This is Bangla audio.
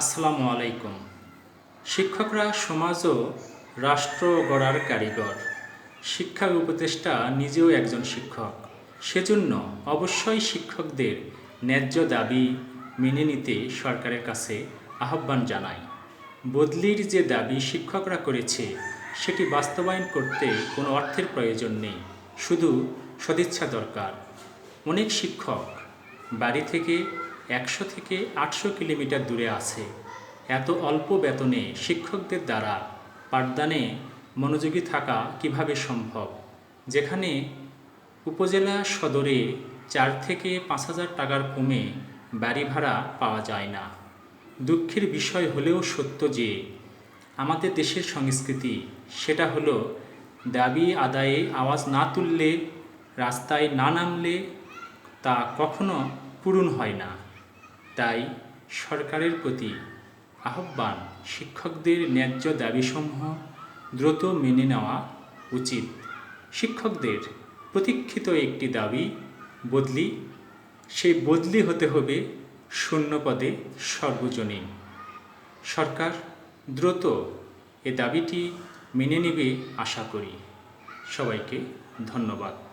আসসালামু আলাইকুম। শিক্ষকরা সমাজ ও রাষ্ট্র গড়ার কারিগর। শিক্ষা উপদেষ্টা নিজেও একজন শিক্ষক। সেজন্য অবশ্যই শিক্ষকদের ন্যায্য দাবি মেনে নিতে সরকারের কাছে আহ্বান জানাই। বদলির যে দাবি শিক্ষকরা করেছে, সেটি বাস্তবায়ন করতে কোনো অর্থের প্রয়োজন নেই, শুধু সদিচ্ছা দরকার। অনেক শিক্ষক বাড়ি থেকে একশো থেকে আটশো কিলোমিটার দূরে আছে। এত অল্প বেতনে শিক্ষকদের দ্বারা পাঠদানে মনোযোগী থাকা কীভাবে সম্ভব? যেখানে উপজেলা সদরে চার থেকে পাঁচ হাজার টাকার কমে বাড়ি ভাড়া পাওয়া যায় না। দুঃখের বিষয় হলেও সত্য যে, আমাদের দেশের সংস্কৃতি সেটা হলো দাবি আদায়ে আওয়াজ না তুললে, রাস্তায় না নামলে তা কখনো পূরণ হয় না। তাই সরকারের প্রতি আহ্বান শিক্ষকদের ন্যায্য দাবিসমূহ দ্রুত মেনে নেওয়া উচিত। শিক্ষকদের প্রতীক্ষিত একটি দাবি, বদলি। সেই বদলি হতে হবে শূন্য পদে সর্বজনীন। সরকার দ্রুত এ দাবিটি মেনে নেবে আশা করি। সবাইকে ধন্যবাদ।